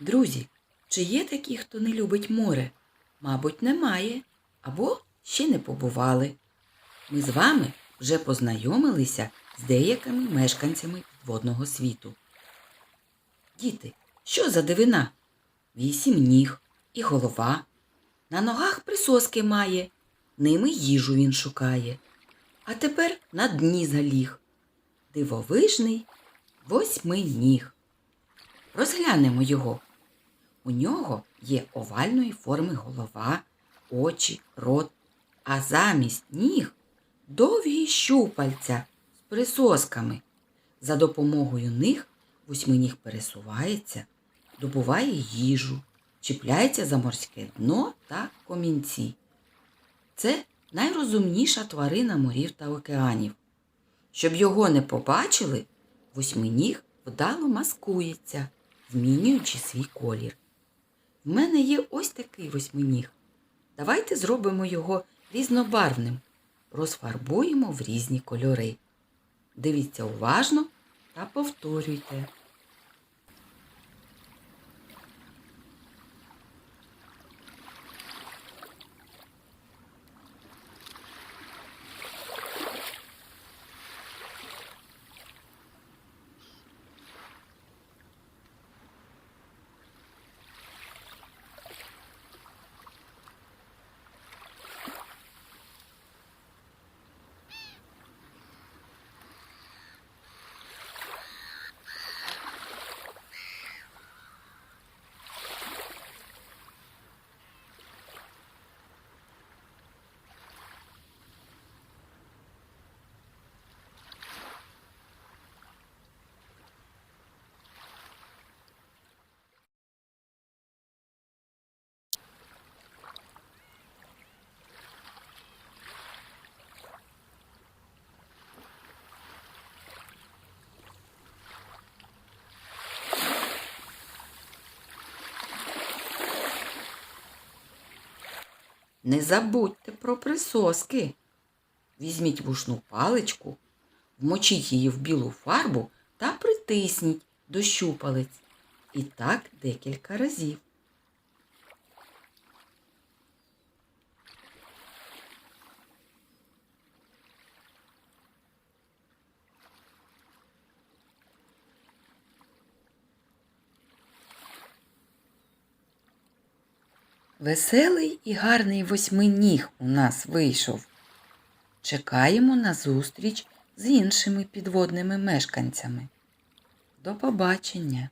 Друзі, чи є такі, хто не любить море? Мабуть, немає або ще не побували. Ми з вами вже познайомилися з деякими мешканцями підводного світу. Діти, що за дивина? Вісім ніг і голова. На ногах присоски має, ними їжу він шукає. А тепер на дні заліг. Дивовижний восьминіг. Розглянемо його. У нього є овальної форми голова, очі, рот, а замість ніг довгі щупальця з присосками. За допомогою них восьминіг пересувається, добуває їжу, чіпляється за морське дно та комінці. Це найрозумніша тварина морів та океанів. Щоб його не побачили, восьминіг вдало маскується, змінюючи свій колір. В мене є ось такий восьминіг. Давайте зробимо його різнобарвним, розфарбуємо в різні кольори. Дивіться уважно та повторюйте. Не забудьте про присоски. Візьміть вушну паличку, вмочіть її в білу фарбу та притисніть до щупалець. І так декілька разів. Веселий і гарний восьминіг у нас вийшов. Чекаємо на зустріч з іншими підводними мешканцями. До побачення!